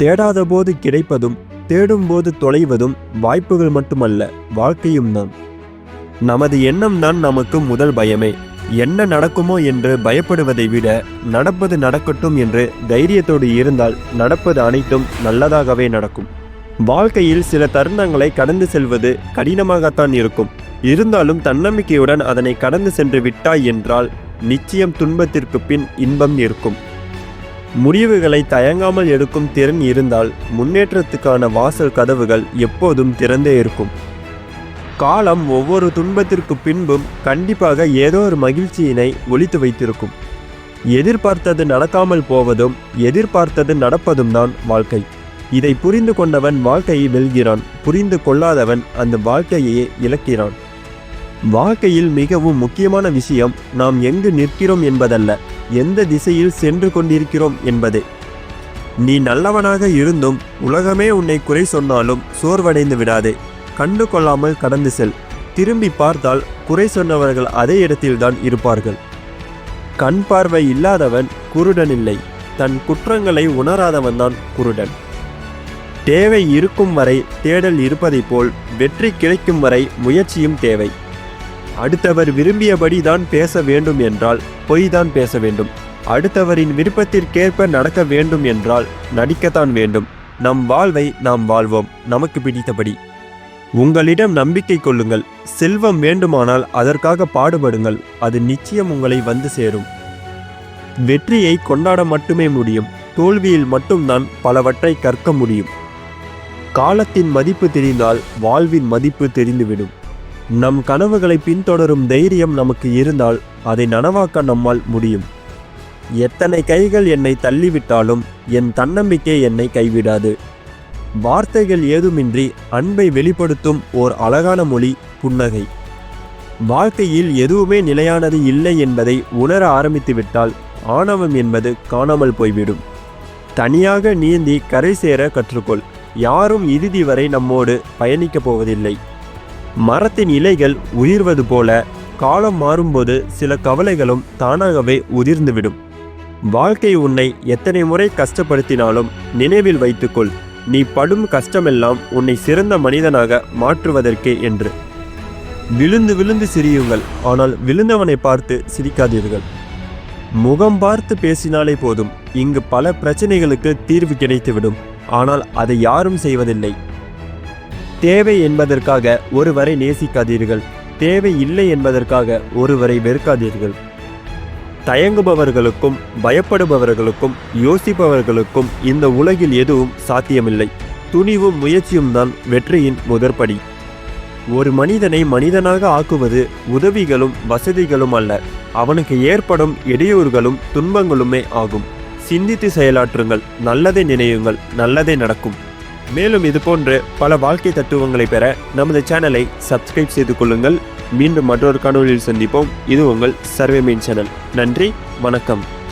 தேடாத போது கிடைப்பதும் தேடும் போது தொலைவதும் வாய்ப்புகள் மட்டுமல்ல வாழ்க்கையும் தான். நமது எண்ணம் தான் நமக்கு முதல் பயமே. என்ன நடக்குமோ என்று பயப்படுவதை விட நடப்பது நடக்கட்டும் என்று தைரியத்தோடு இருந்தால் நடப்பது அனைத்தும் நல்லதாகவே நடக்கும். வாழ்க்கையில் சில தருணங்களை கடந்து செல்வது கடினமாகத்தான் இருக்கும். இருந்தாலும் தன்னம்பிக்கையுடன் அதனை கடந்து சென்று விட்டாய் என்றால் நிச்சயம் துன்பத்திற்கு பின் இன்பம் இருக்கும். முடிவுகளை தயங்காமல் எடுக்கும் திறன் இருந்தால் முன்னேற்றத்துக்கான வாசல் கதவுகள் எப்போதும் திறந்தே இருக்கும். காலம் ஒவ்வொரு துன்பத்திற்கு பின்பும் கண்டிப்பாக ஏதோ ஒரு மகிழ்ச்சியினை ஒழித்து வைத்திருக்கும். எதிர்பார்த்தது நடக்காமல் போவதும் எதிர்பார்த்தது நடப்பதும் தான் வாழ்க்கை. இதை புரிந்து கொண்டவன் வாழ்க்கையை வெல்கிறான் புரிந்து கொள்ளாதவன் அந்த வாழ்க்கையையே இழக்கிறான். வாழ்க்கையில் மிகவும் முக்கியமான விஷயம் நாம் எங்கு நிற்கிறோம் என்பதல்ல எந்த திசையில் சென்று கொண்டிருக்கிறோம் என்பது. நீ நல்லவனாக இருந்தும் உலகமே உன்னை குறை சொன்னாலும் சோர்வடைந்து விடாது. கண்டு கொள்ளாமல் கடந்து செல். திரும்பி பார்த்தால் குறை சொன்னவர்கள் அதே இடத்தில்தான் இருப்பார்கள். கண் பார்வை இல்லாதவன் குருடன் இல்லை. தன் குற்றங்களை உணராதவன்தான் குருடன். தேவை இருக்கும் வரை தேடல் இருப்பதைப் போல் வெற்றி கிடைக்கும் வரை முயற்சியும் தேவை. அடுத்தவர் விரும்பியபடி தான் பேச வேண்டும் என்றால் பொய் தான் பேச வேண்டும். அடுத்தவரின் விருப்பத்திற்கேற்ப நடக்க வேண்டும் என்றால் நடிக்கத்தான் வேண்டும். நம் வாழ்வை நாம் வாழ்வோம். நமக்கு பிடித்தபடி. உங்களிடம் நம்பிக்கை கொள்ளுங்கள். செல்வம் வேண்டுமானால் அதற்காக பாடுபடுங்கள். அது நிச்சயம் உங்களை வந்து சேரும். வெற்றியை கொண்டாட மட்டுமே முடியும். தோல்வியில் மட்டும்தான் பலவற்றை கற்க முடியும். காலத்தின் மதிப்பு தெரிந்தால் வாழ்வின் மதிப்பு தெரிந்துவிடும். நம் கனவுகளை பின்தொடரும் தைரியம் நமக்கு இருந்தால் அதை நனவாக்க நம்மால் முடியும். எத்தனை கைகள் என்னை தள்ளிவிட்டாலும் என் தன்னம்பிக்கை என்னை கைவிடாது. வார்த்தைகள் ஏதுமின்றி அன்பை வெளிப்படுத்தும் ஓர் அழகான மொழி புன்னகை. வாழ்க்கையில் எதுவுமே நிலையானது இல்லை என்பதை உணர ஆரம்பித்துவிட்டால் ஆணவம் என்பது காணாமல் போய்விடும். தனியாக நீந்தி கரை சேர கற்றுக்கொள். யாரும் இறுதி வரை நம்மோடு பயணிக்கப் போவதில்லை. மரத்தின் இலைகள் உயிர்வது போல காலம் மாறும்போது சில கவலைகளும் தானாகவே உதிர்ந்துவிடும். வாழ்க்கை உன்னை எத்தனை முறை கஷ்டப்படுத்தினாலும் நினைவில் வைத்துக்கொள். நீ படும் கஷ்டமெல்லாம் உன்னை சிறந்த மனிதனாக மாற்றுவதற்கே என்று. விழுந்து விழுந்து சிரியுங்கள் ஆனால் விழுந்தவனை பார்த்து சிரிக்காதீர்கள். முகம் பார்த்து பேசினாலே போதும் இங்கு பல பிரச்சனைகளுக்கு தீர்வு கிடைத்துவிடும். ஆனால் அதை யாரும் செய்வதில்லை. தேவை என்பதற்காக ஒருவரை நேசிக்காதீர்கள். தேவை இல்லை என்பதற்காக ஒருவரை வெறுக்காதீர்கள். தயங்குபவர்களுக்கும் பயப்படுபவர்களுக்கும் யோசிப்பவர்களுக்கும் இந்த உலகில் எதுவும் சாத்தியமில்லை. துணிவும் முயற்சியும் தான் வெற்றியின் முதற்படி. ஒரு மனிதனை மனிதனாக ஆக்குவது உதவிகளும் வசதிகளும் அல்ல. அவனுக்கு ஏற்படும் இடையூறுகளும் துன்பங்களுமே ஆகும். சிந்தித்து செயலாற்றுங்கள். நல்லதை நினையுங்கள். நல்லதே நடக்கும். மேலும் இது போன்று பல வாழ்க்கை தத்துவங்களை பெற நமது சேனலை சப்ஸ்கிரைப் செய்து கொள்ளுங்கள். மீண்டும் மற்றொரு காணொலியில் சந்திப்போம். இது உங்கள் சர்வே மீன் சேனல். நன்றி வணக்கம்.